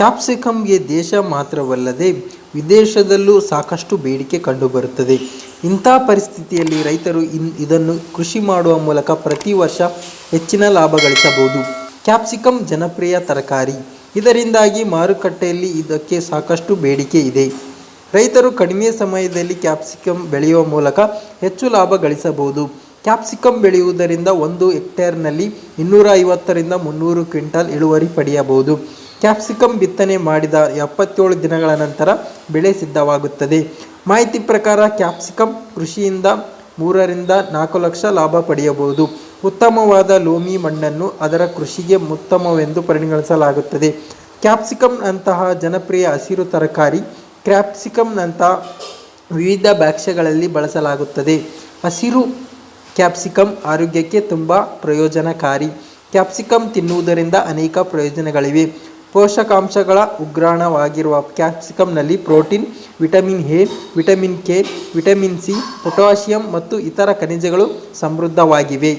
ಕ್ಯಾಪ್ಸಿಕಮ್ಗೆ ದೇಶ ಮಾತ್ರವಲ್ಲದೆ ವಿದೇಶದಲ್ಲೂ ಸಾಕಷ್ಟು ಬೇಡಿಕೆ ಕಂಡುಬರುತ್ತದೆ. ಇಂಥ ಪರಿಸ್ಥಿತಿಯಲ್ಲಿ ರೈತರು ಇನ್ ಇದನ್ನು ಕೃಷಿ ಮಾಡುವ ಮೂಲಕ ಪ್ರತಿ ವರ್ಷ ಹೆಚ್ಚಿನ ಲಾಭ ಗಳಿಸಬಹುದು. ಕ್ಯಾಪ್ಸಿಕಮ್ ಜನಪ್ರಿಯ ತರಕಾರಿ. ಇದರಿಂದಾಗಿ ಮಾರುಕಟ್ಟೆಯಲ್ಲಿ ಇದಕ್ಕೆ ಸಾಕಷ್ಟು ಬೇಡಿಕೆ ಇದೆ. ರೈತರು ಕಡಿಮೆ ಸಮಯದಲ್ಲಿ ಕ್ಯಾಪ್ಸಿಕಮ್ ಬೆಳೆಯುವ ಮೂಲಕ ಹೆಚ್ಚು ಲಾಭ ಗಳಿಸಬಹುದು. ಕ್ಯಾಪ್ಸಿಕಮ್ ಬೆಳೆಯುವುದರಿಂದ ಒಂದು ಹೆಕ್ಟೇರ್ನಲ್ಲಿ ಇನ್ನೂರ ಐವತ್ತರಿಂದ ಮುನ್ನೂರು ಕ್ವಿಂಟಾಲ್ ಇಳುವರಿ ಪಡೆಯಬಹುದು. ಕ್ಯಾಪ್ಸಿಕಮ್ ಬಿತ್ತನೆ ಮಾಡಿದ ಎಪ್ಪತ್ತೇಳು ದಿನಗಳ ನಂತರ ಬೆಳೆ ಸಿದ್ಧವಾಗುತ್ತದೆ. ಮಾಹಿತಿ ಪ್ರಕಾರ ಕ್ಯಾಪ್ಸಿಕಂ ಕೃಷಿಯಿಂದ ಮೂರರಿಂದ ನಾಲ್ಕು ಲಕ್ಷ ಲಾಭ ಪಡೆಯಬಹುದು. ಉತ್ತಮವಾದ ಲೋಮಿ ಮಣ್ಣನ್ನು ಅದರ ಕೃಷಿಗೆ ಉತ್ತಮವೆಂದು ಪರಿಗಣಿಸಲಾಗುತ್ತದೆ. ಕ್ಯಾಪ್ಸಿಕಂ ಅಂತಹ ಜನಪ್ರಿಯ ಹಸಿರು ತರಕಾರಿ ಕ್ಯಾಪ್ಸಿಕಮ್ನಂಥ ವಿವಿಧ ಭಕ್ಷ್ಯಗಳಲ್ಲಿ ಬಳಸಲಾಗುತ್ತದೆ. ಹಸಿರು ಕ್ಯಾಪ್ಸಿಕಮ್ ಆರೋಗ್ಯಕ್ಕೆ ತುಂಬ ಪ್ರಯೋಜನಕಾರಿ. ಕ್ಯಾಪ್ಸಿಕಂ ತಿನ್ನುವುದರಿಂದ ಅನೇಕ ಪ್ರಯೋಜನಗಳಿವೆ. ಪೋಷಕಾಂಶಗಳ ಉಗ್ರಾಣವಾಗಿರುವ ಕ್ಯಾಪ್ಸಿಕಂನಲ್ಲಿ protein, vitamin A, vitamin K, vitamin C, potassium ಮತ್ತು ಇತರ ಖನಿಜಗಳು ಸಮೃದ್ಧವಾಗಿವೆ.